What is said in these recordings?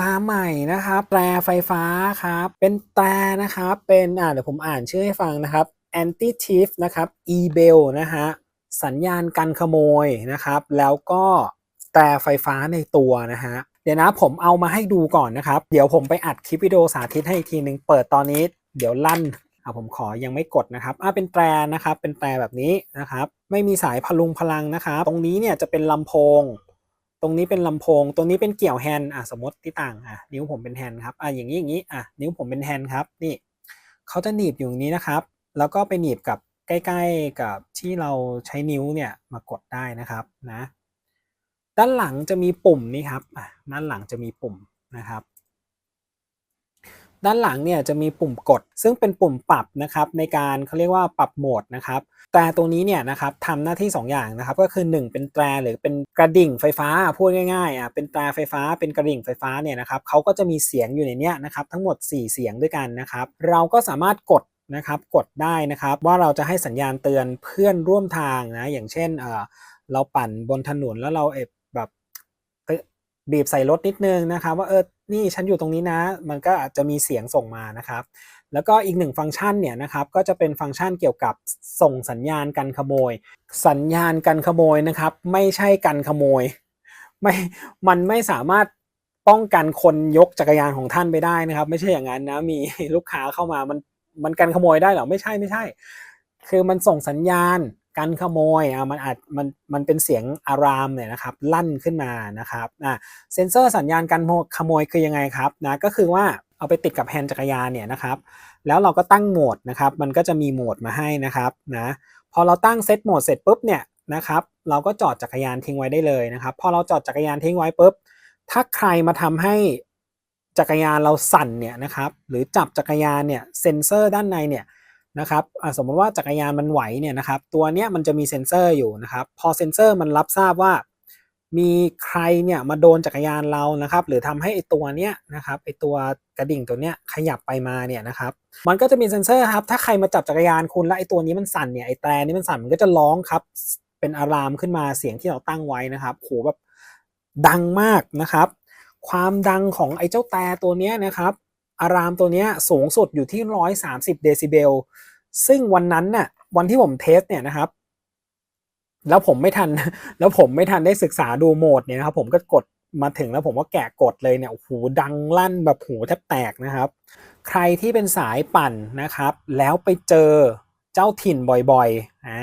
มาใหม่นะครับ แตรไฟฟ้าครับ เป็นแตรนะครับ เป็นอ่าเดี๋ยวผมอ่านชื่อให้ฟังนะครับ anti thief นะครับ e-bell นะฮะ สัญญาณกันขโมยนะครับ แล้วก็แตรไฟฟ้าในตัวนะฮะ เดี๋ยวนะผมเอามาให้ดูก่อนนะครับ เดี๋ยวผมไปอัดคลิปวิดีโอสาธิตให้อีกทีหนึ่งเปิดตอนนี้ เดี๋ยวลั่นอะผมขอยังไม่กดนะครับอะเป็นแตรนะครับ เป็นแตรแบบนี้นะครับ ไม่มีสายพลุงพลังนะครับ ตรงนี้เนี่ยจะเป็นลำโพง รงนี้เป็นลำโพง ตรงนี้เป็นเกี่ยวแฮนด์อะสมมติที่ต่างอะนิ้วผมเป็นแฮนด์ครับอะอย่างนี้อย่างนี้อะนิ้วผมเป็นแฮนด์ครับนี่เขาจะหนีบอยู่อย่างนี้นะครับ แล้วก็ไปหนีบกับใกล้ ๆกับที่เราใช้นิ้วเนี่ยมากดได้นะครับนะ ด้านหลังจะมีปุ่มนี่ครับอะด้านหลังจะมีปุ่มนะครับ ด้านหลังเนี่ยจะมีปุ่มกด ซึ่งเป็นปุ่มปรับนะครับในการเขาเรียกว่าปรับโหมดนะครับแตรตัวนี้เนี่ยนะครับทำหน้าที่ 2 อย่างนะครับก็คือ 1 เป็นแตรหรือเป็นกระดิ่งไฟฟ้าพูดง่ายๆอะเป็นแตรไฟฟ้าเป็นกระดิ่งไฟฟ้าเนี่ยนะครับเขาก็จะมีเสียงอยู่ในเนี้ยนะครับทั้งหมด 4 เสียงด้วยกันนะครับเราก็สามารถกดนะครับกดได้นะครับว่าเราจะให้สัญญาณเตือนเพื่อนร่วมทางนะอย่างเช่นเออเราปั่นบนถนนแล้วเราเอบ บีบใส่รถนิดนึงนะครับ ว่าเออนี่ฉันอยู่ตรงนี้นะ มันก็อาจจะมีเสียงส่งมานะครับ แล้วก็อีกหนึ่งฟังก์ชันเนี่ยนะครับก็จะเป็นฟังก์ชันเกี่ยวกับส่งสัญญาณกันขโมย สัญญาณกันขโมยนะครับ ไม่ใช่กันขโมยไม่มันไม่สามารถป้องกันคนยกจักรยานของท่านไปได้นะครับ ไม่ใช่อย่างนั้นนะมีลูกค้าเข้ามามันมันกันขโมยได้หรอไม่ใช่ไม่ใช่ คือมันส่งสัญญาณ กันขโมยอะมันอาจมันมันเป็นเสียงอารามเนี่ยนะครับลั่นขึ้นมานะครับอะเซนเซอร์สัญญาณกันขโมยคือยังไงครับนะก็คือว่าเอาไปติดกับแฮนด์จักรยานเนี่ยนะครับแล้วเราก็ตั้งโหมดนะครับมันก็จะมีโหมดมาให้นะครับนะพอเราตั้งเซตโหมดเสร็จปุ๊บเนี่ยนะครับเราก็จอดจักรยานทิ้งไว้ได้เลยนะครับพอเราจอดจักรยานทิ้งไว้ปุ๊บถ้าใครมาทำให้จักรยานเราสั่นเนี่ยนะครับหรือจับจักรยานเนี่ยเซ็นเซอร์ด้านในเนี่ย นะครับสมมติว่าจักรยานมันไหวเนี่ยนะครับ ตัวเนี้ยมันจะมีเซ็นเซอร์อยู่นะครับ พอเซ็นเซอร์มันรับทราบว่า มีใครเนี่ยมาโดนจักรยานเรานะครับ หรือทำให้ไอตัวเนี้ยนะครับไอตัวกระดิ่งตัวเนี้ยขยับไปมาเนี่ยนะครับ มันก็จะมีเซ็นเซอร์ครับ ถ้าใครมาจับจักรยานคุณแล้วไอตัวนี้มันสั่นเนี่ยไอแตรนี้มันสั่นมันก็จะร้องครับ เป็นอารามขึ้นมาเสียงที่เราตั้งไว้นะครับโหแบบดังมากนะครับ ความดังของไอเจ้าแตรตัวเนี้ยนะครับ อารามตัวนี้สูงสุดอยู่ที่ 130 เดซิเบล ซึ่งวันนั้นน่ะวันที่ผมเทสเนี่ยนะครับ แล้วผมไม่ทัน แล้วผมไม่ทันได้ศึกษาดูโหมดเนี่ยนะครับ ผมก็กดมาถึงแล้วผมก็แกะกดเลยเนี่ยโอ้โหดังลั่นแบบหูแทบแตกนะครับ ใครที่เป็นสายปั่นนะครับ แล้วไปเจอเจ้าถิ่นบ่อยๆอ่า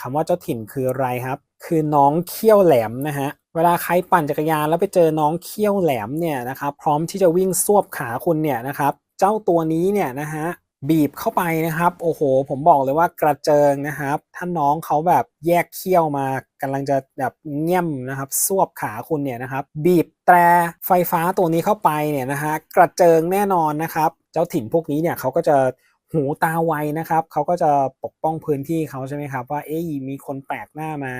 คำว่าเจ้าถิ่นคืออะไรครับ คือน้องเขี้ยวแหลมนะฮะ เวลาใครปั่นจักรยานแล้วไปเจอน้องเขี้ยวแหลมเนี่ยนะครับพร้อมที่จะวิ่งซวบขาคุณเนี่ยนะครับเจ้าตัวนี้เนี่ยนะฮะบีบเข้าไปนะครับ โอ้โห ผมบอกเลยว่ากระเจิงนะครับถ้าน้องเขาแบบแยกเขี้ยวมากำลังจะแบบเงี่ยมนะครับซวบขาคุณเนี่ยนะครับ บีบแตรไฟฟ้าตัวนี้เข้าไปเนี่ยนะฮะกระเจิงแน่นอนนะครับ เจ้าถิ่นพวกนี้เนี่ยเขาก็จะหูตาไวนะครับเขาก็จะปกป้องพื้นที่เขาใช่ไหมครับว่าเอ๊ะมีคนแปลกหน้ามา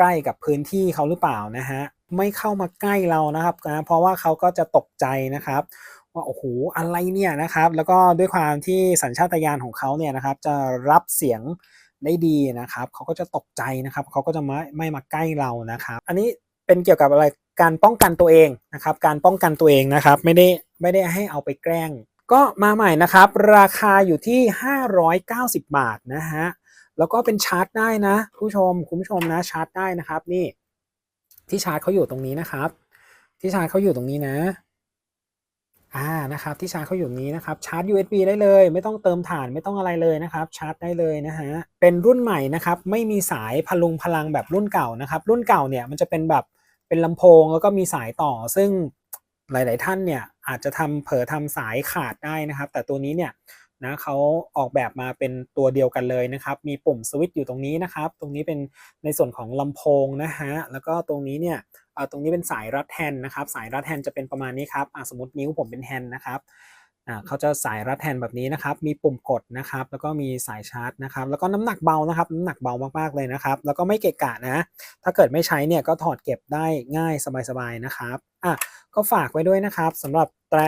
ใกล้กับพื้นที่เขาหรือเปล่านะฮะไม่เข้ามาใกล้เรานะครับนะเพราะว่าเขาก็จะตกใจนะครับว่าโอ้โหอะไรเนี่ยนะครับ แล้วก็ด้วยความที่สัญชาตญาณของเขาเนี่ยนะครับ จะรับเสียงได้ดีนะครับเขาก็จะตกใจนะครับเขาก็จะไม่ไม่มาใกล้เรานะครับ อันนี้เป็นเกี่ยวกับอะไรการป้องกันตัวเองนะครับ การป้องกันตัวเองนะครับ ไม่ได้ไม่ได้ให้เอาไปแกล้ง ก็มาใหม่นะครับ ราคาอยู่ที่ 590 บาทนะฮะ แล้วก็เป็นชาร์จได้นะ ผู้ชมคุณผู้ชมนะชาร์จได้นะครับนี่ ที่ชาร์จเขาอยู่ตรงนี้นะครับ ที่ชาร์จเขาอยู่ตรงนี้นะอ่านะครับที่ชาร์จเขาอยู่ตรงนี้นะครับชาร์จ USB ได้เลย ไม่ต้องเติมถ่านไม่ต้องอะไรเลยนะครับ ชาร์จได้เลยนะฮะเป็นรุ่นใหม่นะครับไม่มีสายพลุงพลังแบบรุ่นเก่านะครับรุ่นเก่าเนี่ยมันจะเป็นแบบเป็นลำโพงแล้วก็มีสายต่อ ซึ่งหลาย ๆ ท่านเนี่ยอาจจะทำเผลอทำสายขาดได้นะครับ แต่ตัวนี้เนี่ย นะเขาออกแบบมาเป็นตัวเดียวกันเลยนะครับ มีปุ่มสวิตช์อยู่ตรงนี้นะครับ ตรงนี้เป็นในส่วนของลำโพงนะฮะ แล้วก็ตรงนี้เนี่ยตรงนี้เป็นสายรัดแฮนนะครับ สายรัดแฮนจะเป็นประมาณนี้ครับสมมตินิ้วผมเป็นแฮนนะครับเขาจะสายรัดแฮนแบบนี้นะครับ มีปุ่มกดนะครับ แล้วก็มีสายชาร์จนะครับ แล้วก็น้ำหนักเบานะครับ น้ำหนักเบามากๆเลยนะครับ แล้วก็ไม่เกะกะนะ ถ้าเกิดไม่ใช้เนี่ยก็ถอดเก็บได้ง่ายสบายๆนะครับ อะ ก็ฝากไว้ด้วยนะครับสำหรับแตร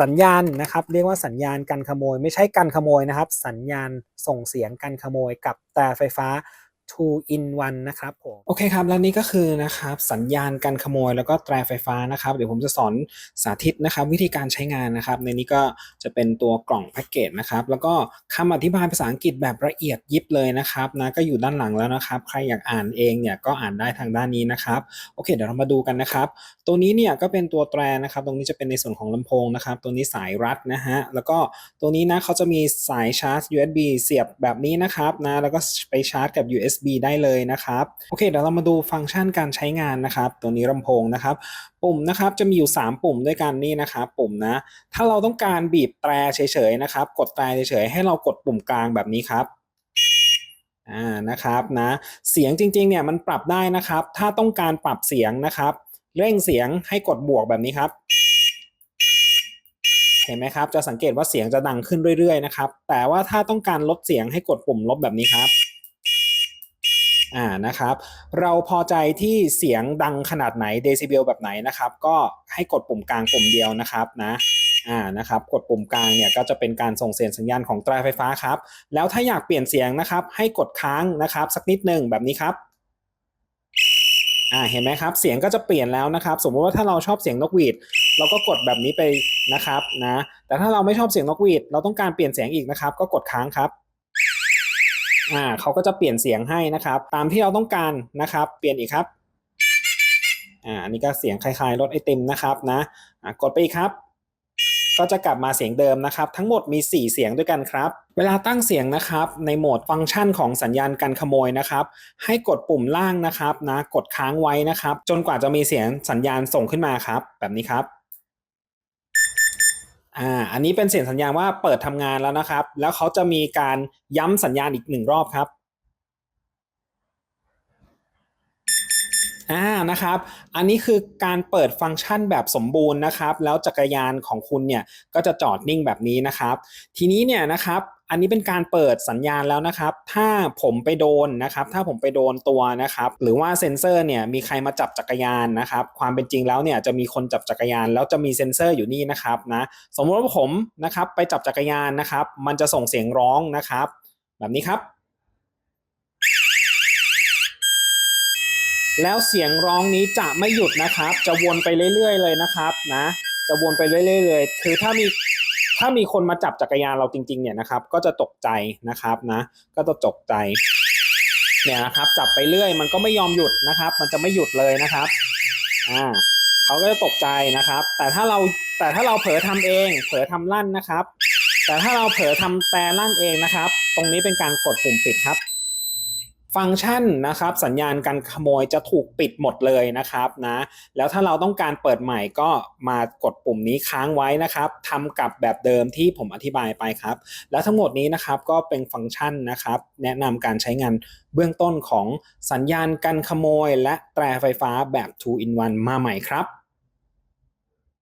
สัญญาณนะครับเรียกว่าสัญญาณการขโมย ไม่ใช่การขโมยนะครับ สัญญาณส่งเสียงการขโมยกับแต่ไฟฟ้า 2 in 1 นะครับผมโอเคครับและนี่ก็คือนะครับสัญญาณการขโมยแล้วก็แตรไฟฟ้านะครับ เดี๋ยวผมจะสอนสาธิตนะครับ วิธีการใช้งานนะครับ ในนี้ก็จะเป็นตัวกล่องแพ็กเกจนะครับ แล้วก็คำอธิบายภาษาอังกฤษแบบละเอียดยิบเลยนะครับนะก็อยู่ด้านหลังแล้วนะครับ ใครอยากอ่านเองเนี่ยก็อ่านได้ทางด้านนี้นะครับโอเค เดี๋ยวเรามาดูกันนะครับ ตัวนี้เนี่ยก็เป็นตัวแตรนะครับ ตรงนี้จะเป็นในส่วนของลำโพงนะครับ ตัวนี้สายรัดนะฮะแล้วก็ตัวนี้นะเขาจะมีสายชาร์จ USB เสียบแบบนี้นะครับนะแล้วก็ไปชาร์จกับ USB ได้เลยนะครับโอเคเดี๋ยวเรามาดูฟังก์ชันการใช้งานนะครับ ตัวนี้ลำโพงนะครับ ปุ่มนะครับจะมีอยู่ 3 ปุ่มด้วยกันนี่นะครับปุ่มนะถ้าเราต้องการบีบแตรเฉยๆนะครับ กดแตรเฉยๆให้เรากดปุ่มกลางแบบนี้ครับอ่านะครับนะเสียงจริงๆเนี่ยมันปรับได้นะครับ ถ้าต้องการปรับเสียงนะครับ เร่งเสียงให้กดบวกแบบนี้ครับเห็นไหมครับ จะสังเกตว่าเสียงจะดังขึ้นเรื่อยๆนะครับ แต่ว่าถ้าต้องการลดเสียงให้กดปุ่มลบแบบนี้ครับ อ่านะครับ เราพอใจที่เสียงดังขนาดไหนเดซิเบลแบบไหนนะครับ ก็ให้กดปุ่มกลางปุ่มเดียวนะครับนะอ่านะครับกดปุ่มกลางเนี่ยก็จะเป็นการส่งเสียงสัญญาณของตราไฟฟ้าครับ แล้วถ้าอยากเปลี่ยนเสียงนะครับ ให้กดค้างนะครับ สักนิดหนึ่งแบบนี้ครับอ่าเห็นไหมครับ เสียงก็จะเปลี่ยนแล้วนะครับ สมมติว่าถ้าเราชอบเสียงนกหวีด เราก็กดแบบนี้ไปนะครับนะแต่ถ้าเราไม่ชอบเสียงนกหวีด เราต้องการเปลี่ยนเสียงอีกนะครับ ก็กดค้างครับ อ่าเขาก็จะเปลี่ยนเสียงให้นะครับ ตามที่เราต้องการนะครับ เปลี่ยนอีกครับอ่าอันนี้ก็เสียงคล้ายๆรถไอติมนะครับนะอ่ากดไปอีกครับ ก็จะกลับมาเสียงเดิมนะครับ ทั้งหมดมี 4 เสียงด้วยกันครับ เวลาตั้งเสียงนะครับในโหมดฟังก์ชันของสัญญาณการขโมยนะครับ ให้กดปุ่มล่างนะครับนะกดค้างไว้นะครับ จนกว่าจะมีเสียงสัญญาณส่งขึ้นมาครับ แบบนี้ครับ อ่าอันนี้เป็นเสียงสัญญาณว่าเปิดทำงานแล้วนะครับ แล้วเขาจะมีการย้ำสัญญาณอีกหนึ่งรอบครับ อ่านะครับ อันนี้คือการเปิดฟังก์ชันแบบสมบูรณ์นะครับ แล้วจักรยานของคุณเนี่ยก็จะจอดนิ่งแบบนี้นะครับ ทีนี้เนี่ยนะครับอันนี้เป็นการเปิดสัญญาณแล้วนะครับ ถ้าผมไปโดนนะครับ ถ้าผมไปโดนตัวนะครับ หรือว่าเซ็นเซอร์เนี่ยมีใครมาจับจักรยานนะครับ ความเป็นจริงแล้วเนี่ยจะมีคนจับจักรยาน แล้วจะมีเซ็นเซอร์อยู่นี่นะครับนะ สมมติว่าผมนะครับไปจับจักรยานนะครับ มันจะส่งเสียงร้องนะครับ แบบนี้ครับ แล้วเสียงร้องนี้จะไม่หยุดนะครับ จะวนไปเรื่อย ๆ เลยนะครับนะ จะวนไปเรื่อยๆเลย คือถ้ามีถ้ามีคนมาจับจักรยานเราจริง ๆ เนี่ยนะครับ ก็จะตกใจนะครับนะ ก็จะตกใจ เนี่ยนะครับ จับไปเรื่อย มันก็ไม่ยอมหยุดนะครับ มันจะไม่หยุดเลยนะครับ อ่าเขาก็จะตกใจนะครับ แต่ถ้าเราแต่ถ้าเราเผลอทำเอง เผลอทำลั่นนะครับ แต่ถ้าเราเผลอทำแต่ลั่นเองนะครับ ตรงนี้เป็นการกดปุ่มปิดครับ ฟังก์ชันนะครับ สัญญาณการขโมยจะถูกปิดหมดเลยนะครับนะแล้วถ้าเราต้องการเปิดใหม่ก็มากดปุ่มนี้ค้างไว้นะครับทำกับแบบเดิมที่ผมอธิบายไปครับ แล้วทั้งหมดนี้นะครับก็เป็นฟังก์ชันนะครับ แนะนำการใช้งานเบื้องต้นของสัญญาณการขโมย และแตรไฟฟ้าแบบ 2 in 1 มาใหม่ครับ